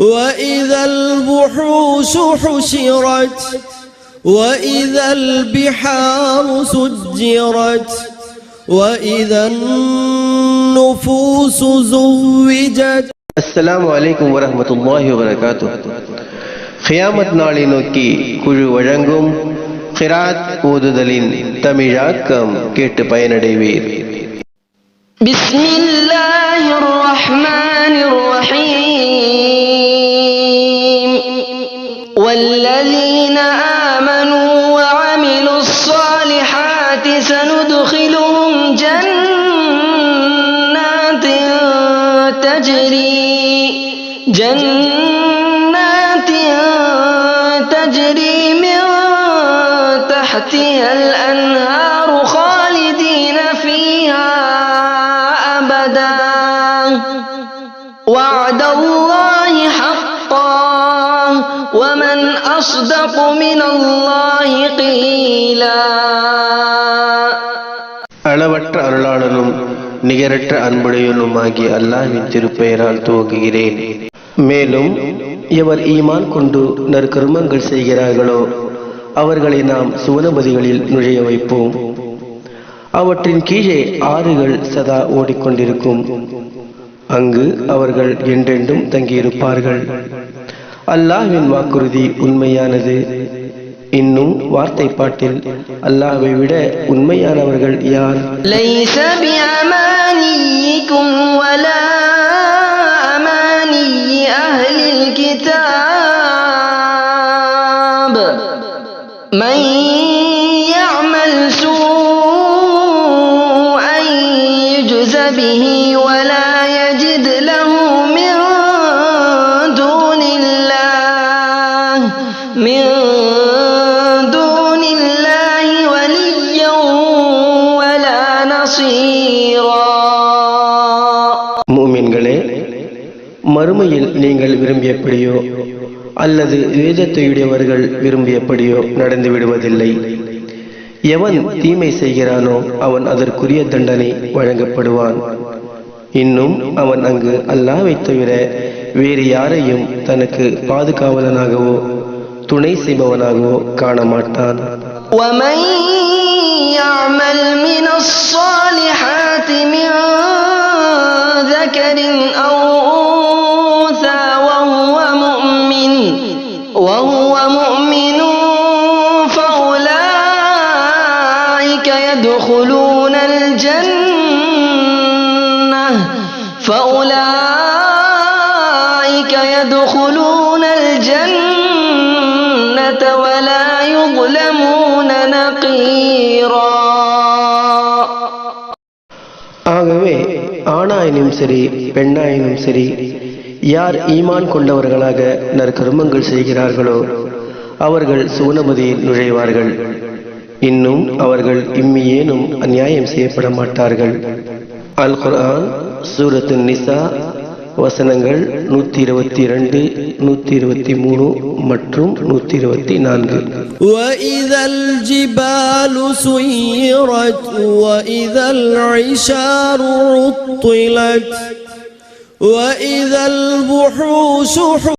وإذا الوحوش حشرت وإذا البحار سجرت وإذا النفوس زوجت அஸ்ஸலாமு அலைக்கும் வரஹ்மத்துல்லாஹி வபரகாத்து கியாமத் நாளை நோக்கி குழு வழங்கும் கிராத் ஓதுதலின் தமிழாக்கம் கேட்டு பயனடைவீர் بسم الله الرحمن الرحيم والذين آمنوا وعملوا الصالحات سندخلهم جنات تجري جنات تجري من تحتها الأنهار خالدين فيها أبدا. وعد الله حقا. ومن أصدق من الله قيلا அளவற்ற அருளாளனும் நிகரற்ற அன்புடையனும் ஆகிய அல்லாஹ்வின் திருப்பெயரால் துவங்குகிறேன் மேலும் எவர் ஈமான் கொண்டு நற்கர்மங்கள் செய்கிறார்களோ அவர்களை நாம் சுவனபதிகளில் நுழைய வைப்போம் அவற்றின் கீழே ஆறுகள் சதா ஓடிக்கொண்டிருக்கும் அங்கு அவர்கள் என்றென்றும் தங்கியிருப்பார்கள் அல்லாஹ்வின் வாக்குறுதி உண்மையானது. இன்னும் வார்த்தை பாட்டில் அல்லாஹை விட உண்மையானவர்கள் யார்? به மறுமையில் நீங்கள் விரும்பியபடியோ அல்லது வேதத்தையுடையவர்கள் விரும்பியபடியோ நடந்து விடுவதில்லை எவன் தீமை செய்கிறானோ அவன் அதற்குரிய தண்டனை வழங்கப்படுவான் இன்னும் அவன் அங்கு அல்லாவை தவிர வேறு யாரையும் தனக்கு பாதுகாவலனாகவோ துணை செய்பவனாகவோ காண மாட்டான் ومن يعمل من الصالحات من ذكر أو أنثى وهو مؤمن وهو مؤمن فأولئك يدخلون الجنة فأولئك يدخلون الجنة ولا يظلمون نقيرا ஆகவே ஆணாயினும் சரி பெண்ணாயினும் சரி யார் ஈமான் கொண்டவர்களாக நற்கர்மங்கள் செய்கிறார்களோ அவர்கள் சுவனபதியில் நுழைவார்கள் இன்னும் அவர்கள் இம்மியேனும் அநியாயம் செய்யப்பட மாட்டார்கள் அல் குர்ஆன் சூரத்து நிசா வசனங்கள் நூத்தி இருபத்தி இரண்டு நூத்தி இருபத்தி மூணு மற்றும் நூத்தி இருபத்தி நான்கு وإذا الجبال سيرت وإذا العشار عطلت وإذا البحوث